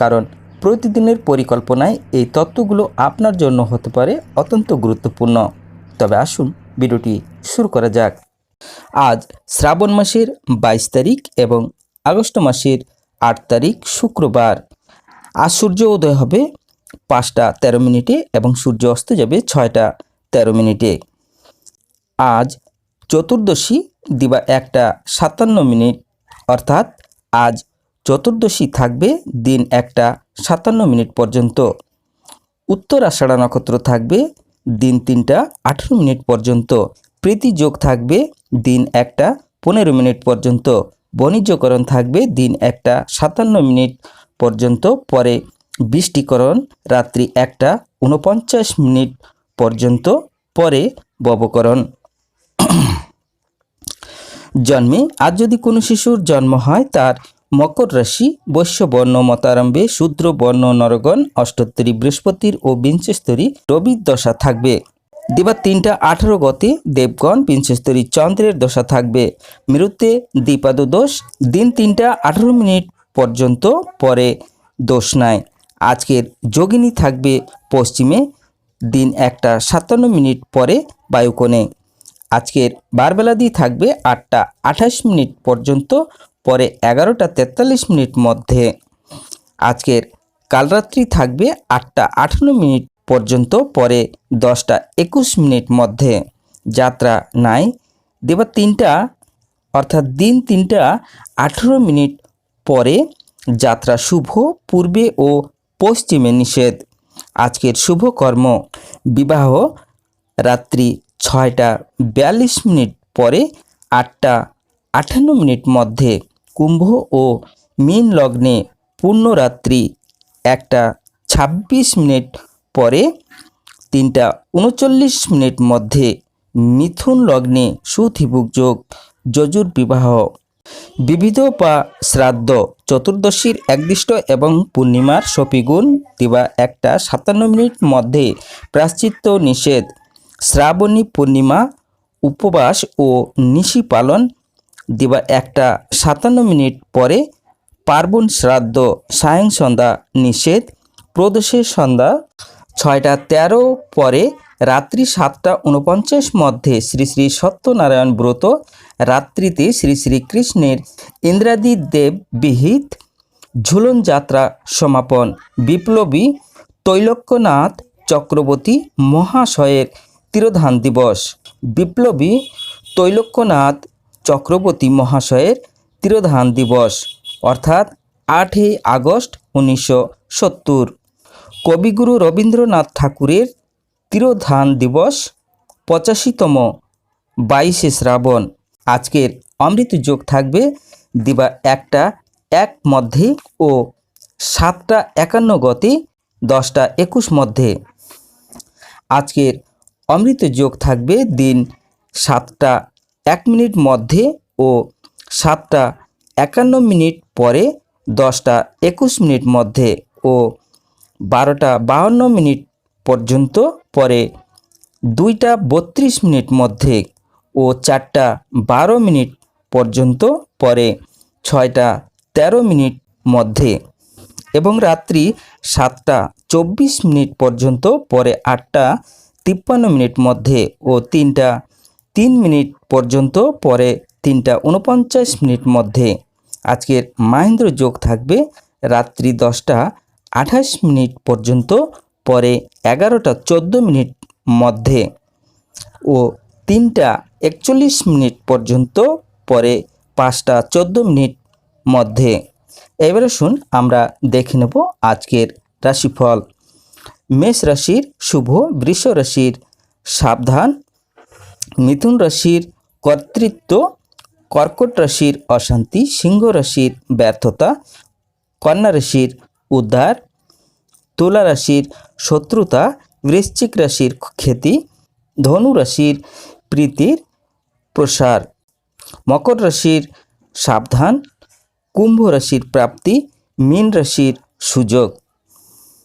কারণ প্রতিদিনের পরিকল্পনায় এই তত্ত্বগুলো আপনার জন্য হতে পারে অত্যন্ত গুরুত্বপূর্ণ। তবে আসুন ভিডিওটি শুরু করা যাক। আজ শ্রাবণ মাসের বাইশ তারিখ এবং আগস্ট মাসের আট তারিখ শুক্রবার। আজ সূর্য উদয় হবে পাঁচটা তেরো মিনিটে এবং সূর্য অস্ত যাবে ছয়টা তেরো মিনিটে। আজ চতুর্দশী দিবা একটা সাতান্ন মিনিট। অর্থাৎ আজ চতুর্দশী থাকবে দিন একটা সাতান্ন মিনিট পর্যন্ত। উত্তর আষাঢ়া নক্ষত্র থাকবে দিন তিনটা আঠেরো মিনিট পর্যন্ত। প্রীতিযোগ থাকবে দিন একটা পনেরো মিনিট পর্যন্ত। বণিজ্যকরণ থাকবে দিন একটা সাতান্ন মিনিট পর্যন্ত। পরে বৃষ্টিকরণ রাত্রি একটা উনপঞ্চাশ মিনিট পর্যন্ত। পরে ববকরণ। জন্মে আজ যদি কোনো শিশুর জন্ম হয়, তার মকর রাশি, বৈশ্য বর্ণ মতারম্ভে শূদ্র বর্ণ নরগণ অষ্টোত্তরী বৃহস্পতির ও বিংশস্তরী রবির দশা থাকবে। দিবা তিনটা আঠারো গতে দেবগণ বিংশস্তরী চন্দ্রের দশা থাকবে। মৃত্যুতে দ্বিপাদ দোষ দিন তিনটা আঠারো মিনিট পর্যন্ত পরে দোষ নাই। আজকের যোগিনী থাকবে পশ্চিমে, দিন একটা সাতান্ন মিনিট পরে বায়ুকোণে। আজকের বারবেলাদি থাকবে আটটা আঠাশ মিনিট পর্যন্ত পরে এগারোটা তেতাল্লিশ মিনিট মধ্যে। আজকের কালরাত্রি থাকবে আটটা আঠান্ন মিনিট পর্যন্ত পরে দশটা একুশ মিনিট মধ্যে। যাত্রা নাই, দেবা তিনটা, অর্থাৎ দিন তিনটা আঠেরো মিনিট পরে যাত্রা শুভ, পূর্বে ও পশ্চিমে নিষেধ। আজকের শুভ কর্ম, বিবাহ, রাত্রি ছয়টা বিয়াল্লিশ মিনিট পরে আটটা আটান্ন মিনিট মধ্যে। কুম্ভ ও মীন লগ্নে পূর্ণরাত্রি একটা ছাব্বিশ মিনিট পরে তিনটা উনচল্লিশ মিনিট মধ্যে মিথুন লগ্নে সুথিবুক যোগ, যজুর বিবাহ। বিবিধ বা শ্রাদ্ধ, চতুর্দশীর একদিষ্ট এবং পূর্ণিমার সপিগুণ দিবা একটা সাতান্ন মিনিট মধ্যে প্রাশ্চিত্য নিষেধ। শ্রাবণী পূর্ণিমা, উপবাস ও নিশি পালন দিবা একটা সাতান্ন মিনিট পরে পার্বণ শ্রাদ্ধ সায়ং সন্ধ্যা নিষেধ। প্রদোষের সন্ধ্যা ছয়টা তেরো পরে রাত্রি সাতটা উনপঞ্চাশ মধ্যে শ্রী শ্রী সত্যনারায়ণ ব্রত। রাত্রিতে শ্রী শ্রী কৃষ্ণের ইন্দ্রাদি দেব বিহিত। ঝুলন যাত্রা সমাপন। বিপ্লবী তৈলক্যনাথ চক্রবর্তী মহাশয়ের তিরোধান দিবস। বিপ্লবী তৈলক্যনাথ চক্রবর্তী মহাশয়ের তিরোধান দিবস, অর্থাৎ আটই আগস্ট উনিশশো সত্তর। কবিগুরু রবীন্দ্রনাথ ঠাকুরের তিরোধান দিবস, পঁচাশিতম বাইশে শ্রাবণ। আজকের অমৃত যোগ থাকবে দিবা একটা এক মধ্যে ও সাতটা একান্ন গতি দশটা একুশ মধ্যে। আজকের অমৃত যোগ থাকবে দিন সাতটা এক মিনিট মধ্যে ও সাতটা একান্ন মিনিট পরে দশটা একুশ মিনিট মধ্যে ও বারোটা বাহান্ন মিনিট পর্যন্ত পরে দুইটা বত্রিশ মিনিট মধ্যে ও চারটা বারো মিনিট পর্যন্ত পরে ছয়টা তেরো মিনিট মধ্যে এবং রাত্রি সাতটা চব্বিশ মিনিট পর্যন্ত পরে আটটা তিপ্পান্ন মিনিট মধ্যে ও তিনটা তিন মিনিট পর্যন্ত, পরে তিনটা উনপঞ্চাশ মিনিট মধ্যে। আজকের মাহেন্দ্র যোগ থাকবে রাত্রি দশটা আঠাশ মিনিট পর্যন্ত, পরে এগারোটা চোদ্দ মিনিট মধ্যে। ও তিনটা একচল্লিশ মিনিট পর্যন্ত, পরে পাঁচটা চোদ্দ মিনিট মধ্যে। এবারে শুন, আমরা দেখে নেব আজকের রাশিফল। মেষ রাশির শুভ, বৃষ রাশির সাবধান মিথুন রাশির কর্তৃত্ব, কর্কট রাশির অশান্তি, সিংহ রাশির ব্যর্থতা, কন্যা রাশির উদ্ধার, তুলা রাশির শত্রুতা, বৃশ্চিক রাশির খ্যাতি ধনু রাশির প্রীতির প্রসার, মকর রাশির সাবধান, কুম্ভ রাশির প্রাপ্তি, মীন রাশির সুযোগ।